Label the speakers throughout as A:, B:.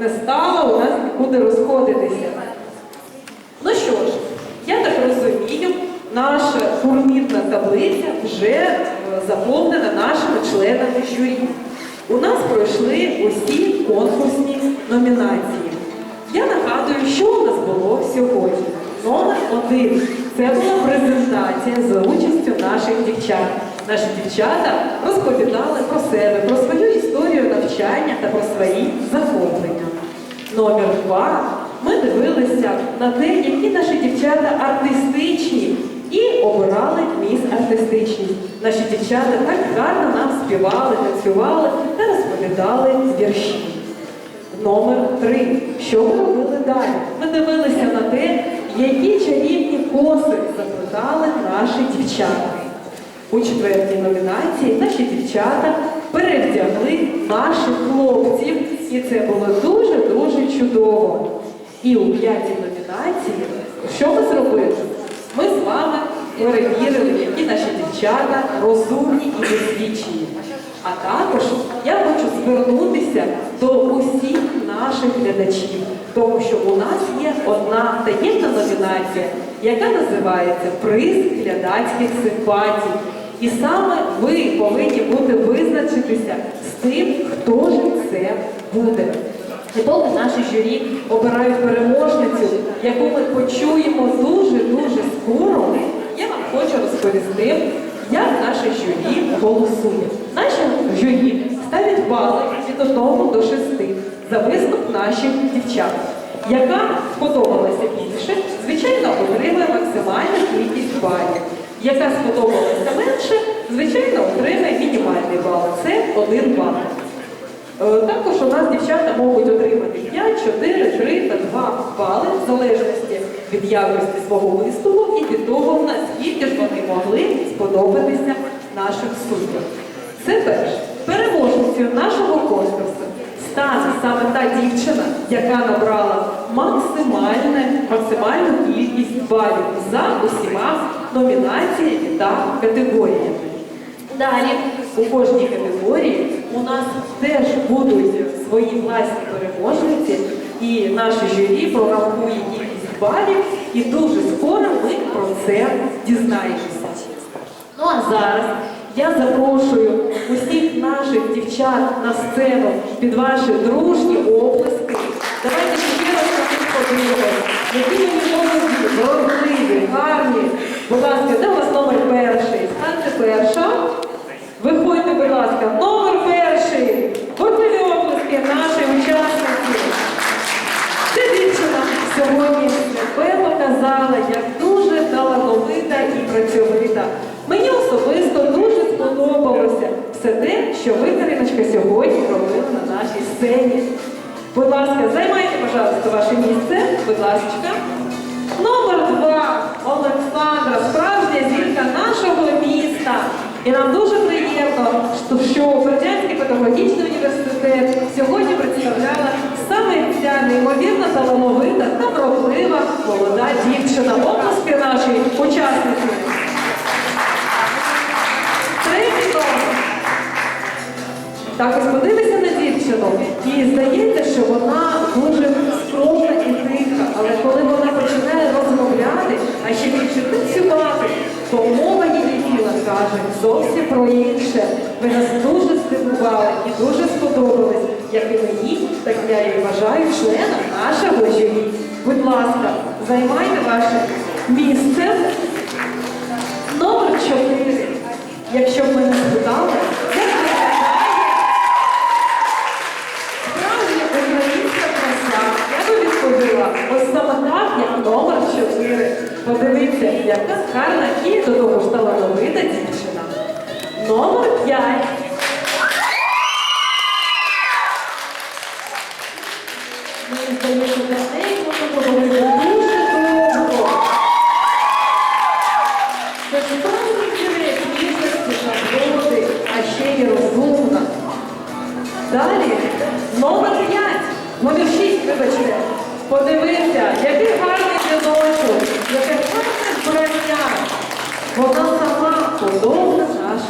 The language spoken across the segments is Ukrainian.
A: не стало у нас нікуди розходитися. Ну що ж, я так розумію, наша турнірна таблиця вже е, заповнена нашими членами журі. У нас пройшли усі конкурсні номінації. Я нагадую, що у нас було сьогодні. Номер один це була презентація за участю наших дівчат. Наші дівчата розповідали про себе, про свою навчання та про свої захоплення. Номер два. Ми дивилися на те, які наші дівчата артистичні, і обирали міс артистичність. Наші дівчата так гарно нам співали, танцювали та розповідали вірші. Номер три. Що ми робили далі? Ми дивилися на те, які чарівні коси заплетали наші дівчата. У четвертій номінації наші дівчата перевдягли наших хлопців, і це було дуже-дуже чудово. І у п'ятій номінації, що ми зробили? Ми з вами перевірили, які наші дівчата розумні і досвідчені. А також я хочу звернутися до усіх наших глядачів, тому що у нас є одна таємна номінація, яка називається Приз глядацьких симпатій. І саме ви повинні бути визначитися з тим, хто ж це буде. І поки наші журі обирають переможницю, яку ми почуємо дуже-дуже скоро, я вам хочу розповісти, як наше журі голосує. Наші журі ставлять бали від 1 до 6 за виступ наших дівчат. Яка сподобалася більше, звичайно, отримує максимальну кількість балів. Яка сподобалася менше, звичайно, отримає мінімальний бал. Це 1 бал. Е, Також у нас дівчата можуть отримати 5, 4, 3 та 2 бали в залежності від якості свого виступу і від того, наскільки ж вони могли сподобатися нашим суддям. Це перше. Переможницею нашого конкурсу стане саме та дівчина, яка набрала максимальне, максимальну кількість балів за усіма номінаціями та категоріями. Далі у кожній категорії у нас теж будуть свої власні переможниці, і наше журі прорахує кількість балів, і дуже скоро ми про це дізнаємося. Ну а зараз я запрошую усіх наших дівчат на сцену під ваші дружні оплески. Давайте ще раз на подивимось, які вони молоді, вродливі, гарні. Будь ласка, де у вас номер перший? Станьте перша. Виходьте, будь ласка, номер перший. Бурливі оплески нашій учасниці. Ця дівчина сьогодні себе показала як дуже талановита і працьовита. Мені особисто дуже сподобалося все те, що ви, Кариночка, сьогодні робили на нашій сцені. Будь ласка, займайте, пожалуйста, ваше місце. Будь ласка. Номер два Олександра, справжня зірка нашого міста. І нам дуже приємно, що- Бердянський педагогічний університет сьогодні представляла саме ця неймовірно талановита та вродлива молода дівчина. Оплески нашій учасниці. Так ось подивися на дівчину, і здається, що вона дуже скромна і тиха, але коли вона починає розмовляти, а ще більше танцювати, то мова її тіла каже зовсім про інше. Ви нас дуже здивували і дуже сподобались, як і мені, так я і вважаю членом нашого журі. Будь ласка, займайте ваше місце.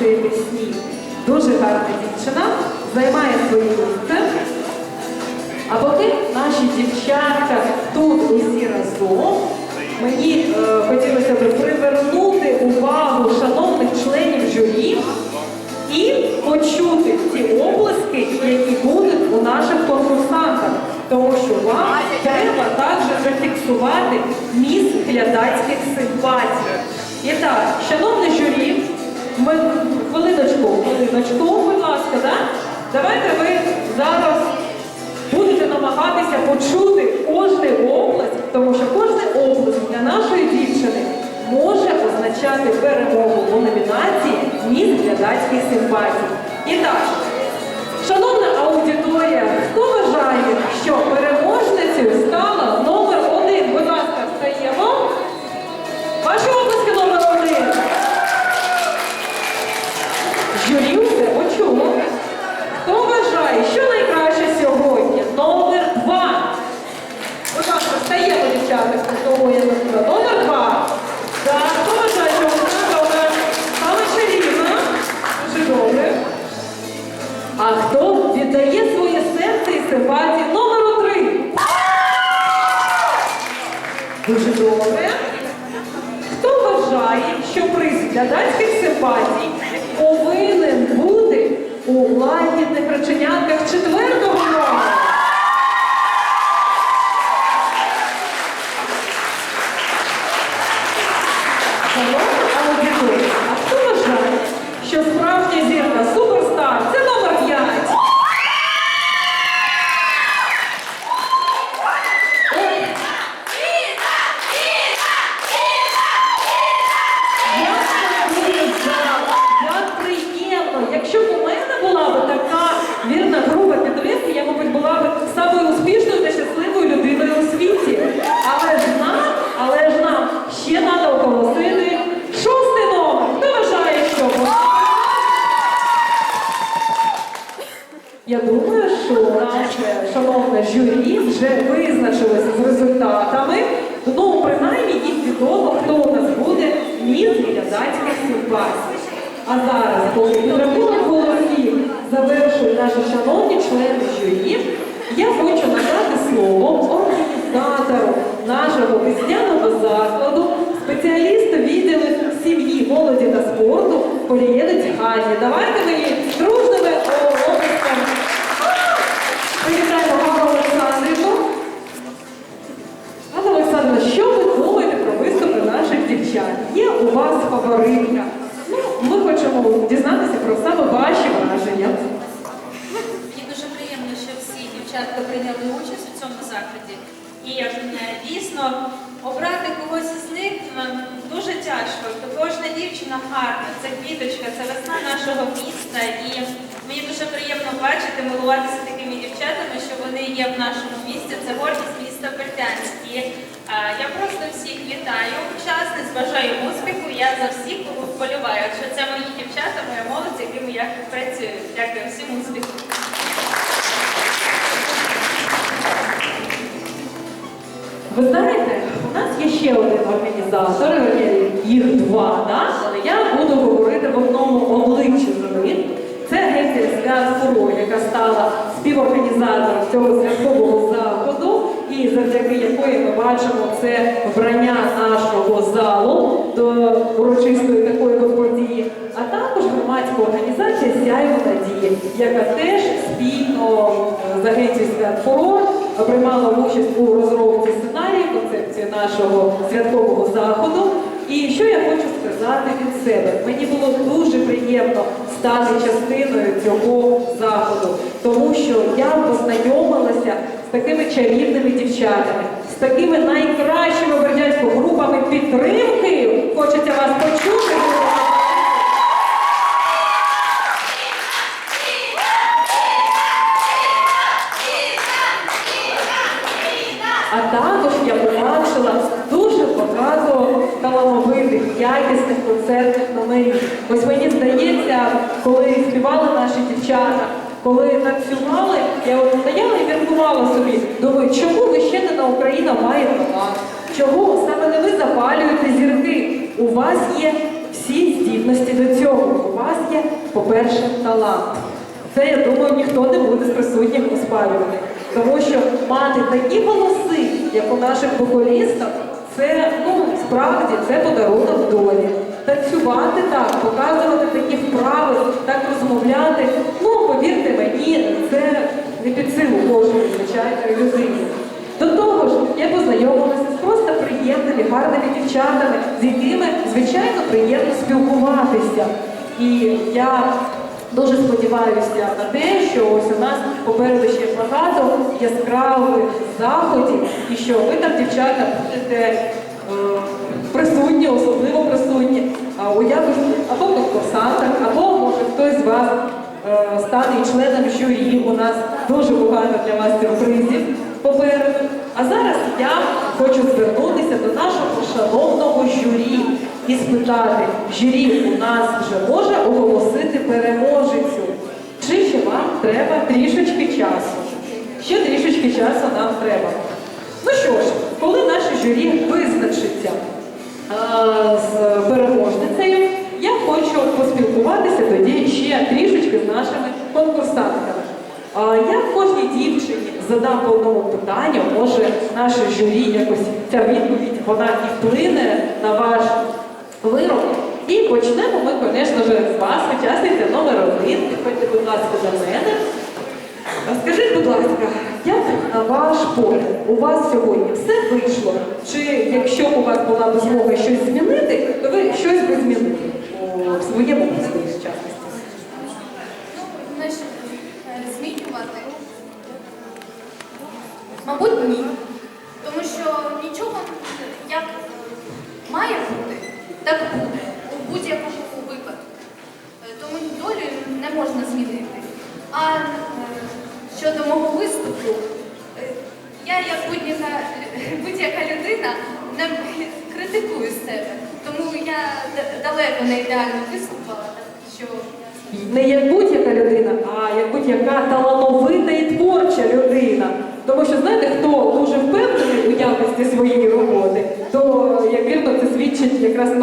A: Нашої пісні. Дуже гарна дівчина, займає своє місце. А поки наші дівчатка тут усі разом, мені е, хотілося б привернути увагу шановних членів журі і почути ті обласки, які будуть у наших конкурсантах. Тому що вам треба також зафіксувати міст глядацьких симпатій. І так, шановне журі, ми хвилиночку, хвилиночку, будь ласка, да? давайте ви зараз будете намагатися почути кожний область, тому що кожний область для нашої дівчини може означати перемогу у номінації Міст глядацьких симпатій. І так, шановна аудиторія, хто вважає, що переможницею А хто віддає своє серце і симпатії номеру три? Дуже добре. Хто вважає, що приз глядацьких симпатій повинен бути у лагідних реченятках четвертого номера? Шановна аудиторія, а хто вважає, що справжня зірка суперстар це номер 5? Як це буде зараз? Як приємно. Якщо б у мене була б така вірна група підтримки, я, мабуть, була б самою успішною та щасливою людиною у світі. Але ж нам, але ж нам ще треба оголосити шостий номер. Хто вважає, що буде? Я думаю, що наше шановне журі вже визначилося з результатами. Ну, принаймні, їм відомо, хто у нас буде міст глядацьких симпатій. А поки підрахунок голосів. Завершують наші шановні члени журі, я хочу надати слово організатору нашого весняного закладу, спеціалісту відділу сім'ї, молоді та спорту Полієнець Гані. Давайте ми її дружними оплесками Привітаємо Ганну Олександрівну. Ганна Олександрівна, що ви думаєте про виступи наших дівчат? Є у вас фаворитка? Ну, ми хочемо дізнатися про саме ваші враження.
B: Мені дуже приємно, що всі дівчатка прийняли участь у цьому заході. І е, дійсно обрати когось із них нам дуже тяжко. Кожна дівчина гарна, це квіточка, це весна нашого міста. І мені дуже приємно бачити, милуватися такими дівчатами, що вони є в нашому місті. Це гордість міста Бердянськ. Е, я просто всіх вітаю, учасниць, бажаю успіху. Я за всіх вболіваю. Що це мої дівчата, моя молодь, якими я працюю. Дякую всім успіху.
A: Ви знаєте, у нас є ще один організатор, їх два, да? але я буду говорити в одному обличчі за них. Це свят Фуро, яка стала співорганізатором цього святкового заходу, і завдяки якої ми бачимо це вбрання нашого залу до урочистої такої події, а також громадська організація Сяйво Надії, яка теж спільно е, з агенцією свят Фуро приймала участь у розробці сценарію, концепції нашого святкового заходу. І що я хочу сказати від себе? Мені було дуже приємно стати частиною цього заходу, тому що я познайомилася з такими чарівними дівчатами, з такими найкращими бердянськими групами підтримки. Хочеться вас почути. А також я побачила дуже багато талановитих, якісних концертних номерів. Ось мені здається, коли співали наші дівчата, коли танцювали, я от стояла і міркувала собі. Думаю, чому ви ще не на Україна має талант? Чого саме не ви запалюєте зірки? У вас є всі здібності до цього. У вас є, по-перше, талант. Це, я думаю, ніхто не буде з присутніх оспарювати. Тому що мати такі голоси, як у наших вокалістів, це ну справді це подарунок долі. Танцювати так, показувати такі вправи, так розмовляти. Ну, повірте мені, це не під силу кожної звичайної людині. До того ж, я познайомилася з просто приємними, гарними дівчатами, з якими, звичайно, приємно спілкуватися. І я дуже сподіваюся на те, що ось у нас попереду ще багато яскравих заходів, і що ви там, дівчата, будете е, присутні, особливо присутні у якості або конкурсантах, або може хтось з вас е, стане членом журі. У нас дуже багато для вас сюрпризів попереду. А зараз я хочу звернутися до нашого шановного журі і спитати, журі у нас вже може оголосити переможецю? Чи ще вам треба трішечки часу? Ще трішечки часу нам треба. Ну що ж, коли наше журі визначиться е, з переможницею, я хочу поспілкуватися тоді ще трішечки з нашими конкурсантками. А Я кожній дівчині задам по одному питанню, може наше журі якось ця відповідь вона і вплине на ваш вирок. І почнемо ми, звісно ж, з вас, учасниця номер один. Підходьте, будь ласка, до мене. Скажіть, будь ласка, як на ваш погляд, у вас сьогодні все вийшло? Чи якщо б у вас була б змога щось змінити, то ви щось би змінили у своєму учасності?
C: Значить, е, змінювати? Мабуть, ні.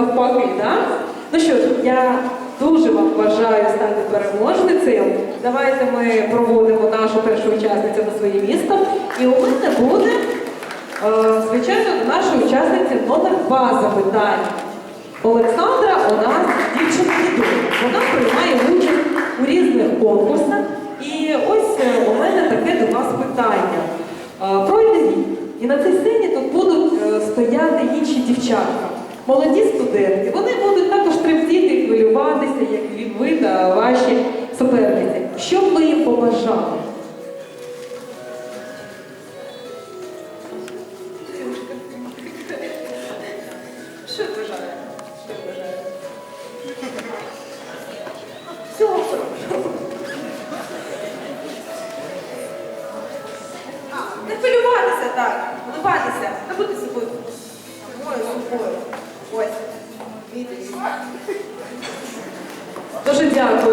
A: Навпаки. Да? Ну що ж, я дуже вам бажаю стати переможницею. Давайте ми проводимо нашу першу учасницю на своє місто. І у мене буде, е, звичайно, до нашої учасниці номер два запитання. Олександра у нас дівчина відома. Вона приймає участь у різних конкурсах. І ось е, у мене таке до вас питання. Е, Пройде. І на цій сцені тут будуть стояти інші дівчатка, молоді студенти, Вони будуть також тремтіти хвилюватися, як від ви та ваші суперниці. Що б ви їм побажали?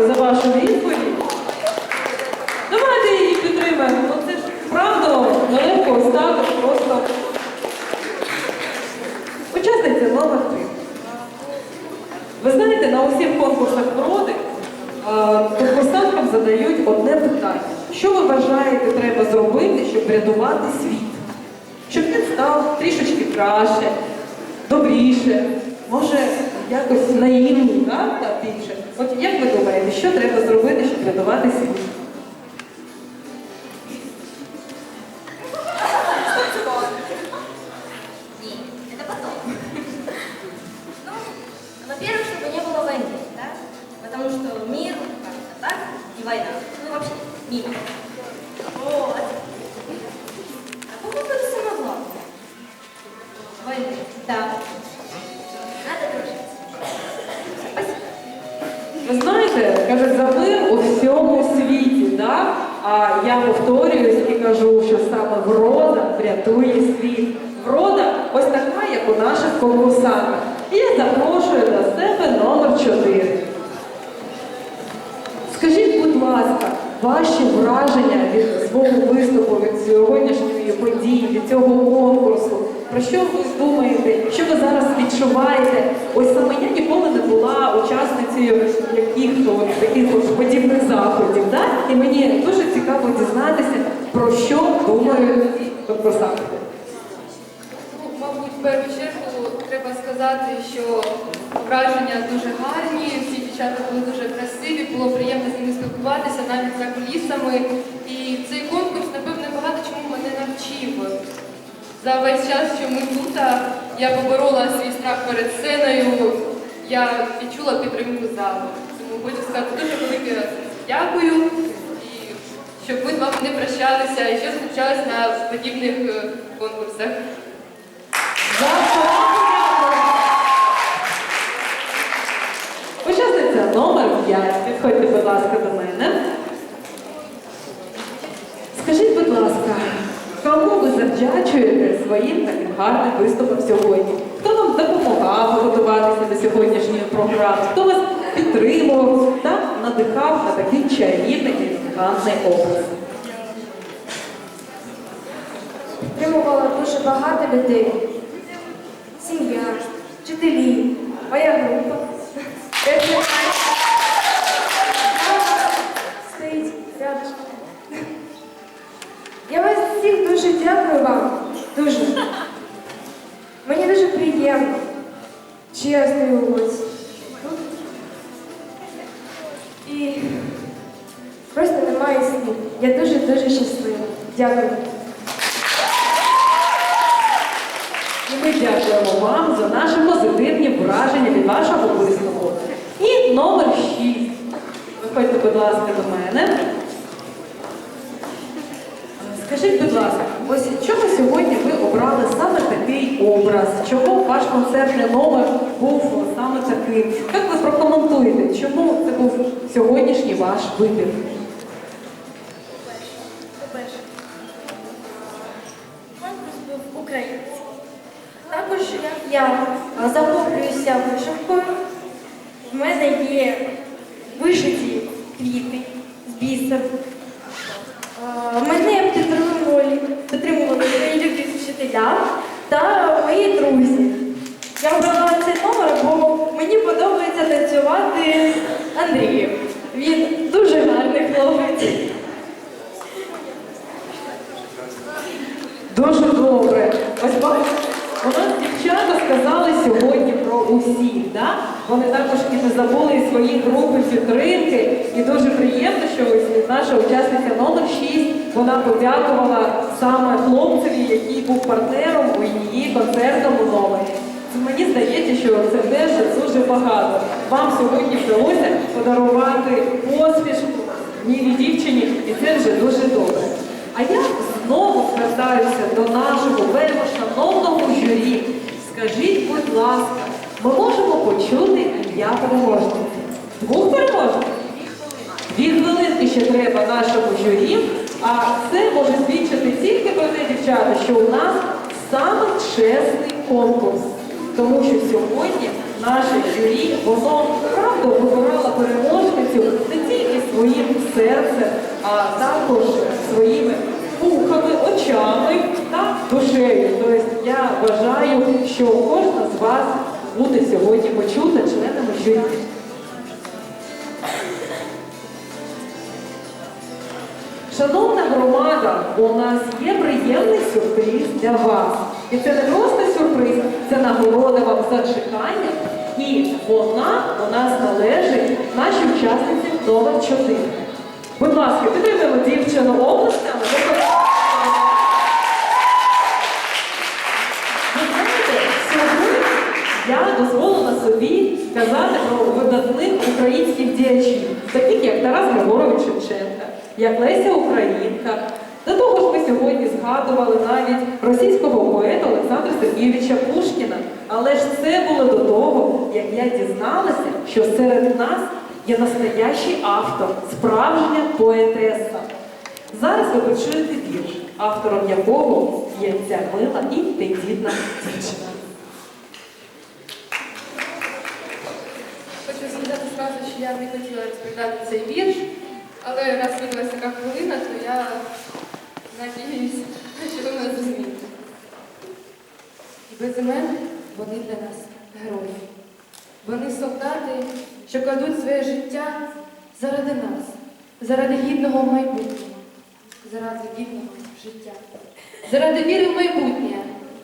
A: За вашу відповідь. Давайте її підтримаємо. Ну це ж правда так, от просто. Учасниця номер три. Ви знаєте, на усіх конкурсах вроди е, конкурсанткам задають одне питання. Що ви вважаєте треба зробити, щоб врятувати світ? Щоб він став трішечки краще, добріше, може якось наївний, так, та більше. От як ви думаєте, що треба зробити, щоб рятувати світ? Знаєте, кажуть, за мир у всьому світі, да? а я повторююсь і кажу, що саме врода врятує світ. Врода ось така, як у наших конкурсантах. І я запрошую до себе номер 4. Скажіть, будь ласка, ваші враження від свого виступу, від сьогоднішньої події, від цього конкурсу. Про що ви думаєте, що ви зараз відчуваєте. Ось саме я ніколи не була учасницею яких-то таких подібних заходів. Да? І мені дуже цікаво дізнатися, про що думають про заходи.
D: Ну, Мабуть, в першу чергу треба сказати, що враження дуже гарні, всі дівчата були дуже красиві, було приємно з ними спілкуватися навіть за кулісами. І цей конкурс, напевне, багато чому мене навчив. За весь час, що ми тут, я поборола свій страх перед сценою, я відчула підтримку залу. Тому хочу сказати дуже велике дякую. І щоб ми з вами не прощалися і ще зустрічалися на подібних е, конкурсах.
A: Учасниця номер 5. Підходьте, будь ласка, до мене. Скажіть, будь ласка, кому ви завдячуєте своїм таким гарним виступом сьогодні? Хто вам допомагав готуватися до сьогоднішньої програми? Хто вас підтримував та надихав на такий чарівний і образ?
E: Підтримувала дуже багато людей. Сім'я, вчителі, моя група. Я вас всіх дуже дякую вам. Дуже. Мені дуже приємно, я ось. І просто немає слів. Я дуже-дуже щаслива. Дякую.
A: І ми дякуємо вам за наші позитивні враження від вашого виступу. І номер 6. Виходьте, будь ласка, до мене. Скажіть, будь ласка, ось чому сьогодні ви обрали саме такий образ? Чому ваш концертний номер був саме таким? Як ви прокоментуєте, чому це був сьогоднішній ваш вибір?
E: По-перше. Також я захоплююся вишивкою. В мене є вишиті квіти з бісеру. А, Мене підтримували, підтримували мої любі вчителя та мої друзі. Я обрала цей номер, бо мені подобається танцювати з Андрієм. Він дуже гарний хлопець.
A: Дуже добре. Ось бачите, у нас дівчата сказали сьогодні про усіх. Да? Вони також і не забули свої групи підтримки. І дуже приємно, що ось наша учасниця номер 6 вона подякувала саме хлопцеві, який був партнером у її концертному номері. Мені здається, що це теж дуже багато. Вам сьогодні вдалося подарувати посмішку мілій дівчині, і це вже дуже добре. А я знову звертаюся до нашого вельмишановного журі. Скажіть, будь ласка, ми можемо почути ім'я переможниці? Двох переможниць? Дві хвилинки ще треба нашому журі, а це може свідчити тільки про те, дівчата, що у нас саме чесний конкурс. Тому що сьогодні наше журі, воно правда вибирало переможницю не тільки своїм серцем, а також своїми вухами, очами та душею. Тобто я вважаю, що кожна з вас буде сьогодні почута членами журі. Шановна громада, у нас є приємний сюрприз для вас. І це не просто сюрприз, це нагорода вам за чекання. І вона у нас належить нашій учасниці номер 4. Будь ласка, підтримуємо дівчину областями. Ви знаєте, сьогодні я дозволила собі сказати про видатних українських діячів, таких як Тарас Григорович Шевченка, як Леся Українка. До того ж, ми сьогодні згадували навіть російського поета Олександра Сергійовича Пушкіна. Але ж це було до того, як я дізналася, що серед нас є настоящий автор, справжня поетеса. Зараз ви почуєте вірш, автором якого є ця мила і тендітна дівчина.
D: Хочу сказати зразу, що я не хотіла розповідати цей вірш, але раз видалася така хвилина, то я надіюсь, що ви мене зрозумієте. Без імен вони для нас герої. Вони солдати, що кладуть своє життя заради нас, заради гідного майбутнього, заради гідного життя, заради віри в майбутнє,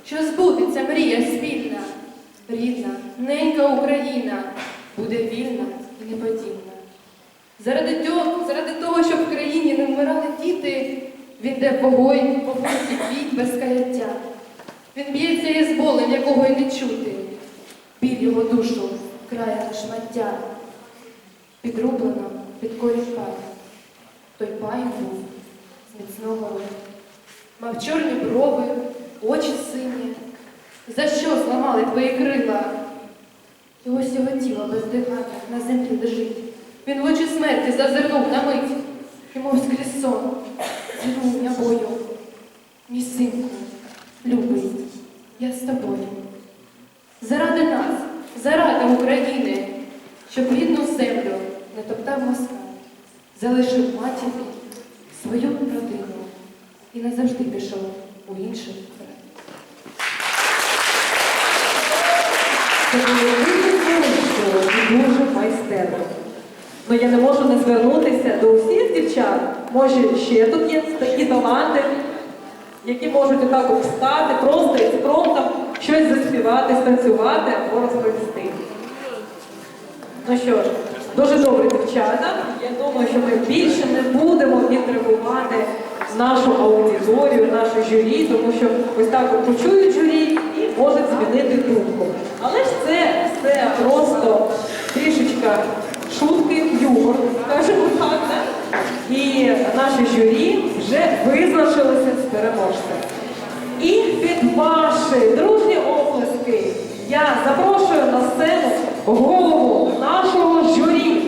D: що збудеться мрія спільна, рідна, ненька Україна буде вільна і неподільна. Заради того, заради того, щоб в країні не вмирали діти, він йде в вогонь, по вулиці квіт без каяття. Він б'ється із болем, якого й не чути. Біль його душу крає на шмаття. Підрублено під корінь. Той пай був з міцного роду. Мав чорні брови, очі сині. За що зламали твої крила? Ось його тіло бездихання на землі лежить. Він в очі смерті зазирнув на мить, мов скрізь сон, зірнув я бою. Мій синку, любий, я з тобою. Заради нас, заради України, щоб рідну землю не топтав Москва, залишив матері свою родину і назавжди пішов у інший край.
A: Дуже майстерно. Ну я не можу не звернутися до усіх дівчат. Може, ще тут є такі таланти, які можуть отак от встати, просто експромтом щось заспівати, станцювати або розповісти. Ну що ж, дуже добре, дівчата. Я думаю, що ми більше не будемо інтригувати нашу аудиторію, нашу журі, тому що ось так почують журі і можуть змінити думку. Але ж це все просто рубрика Шутки, юмор, скажімо так. І наші журі вже визначилися з переможцем. І під ваші дружні оплески я запрошую на сцену голову нашого журі.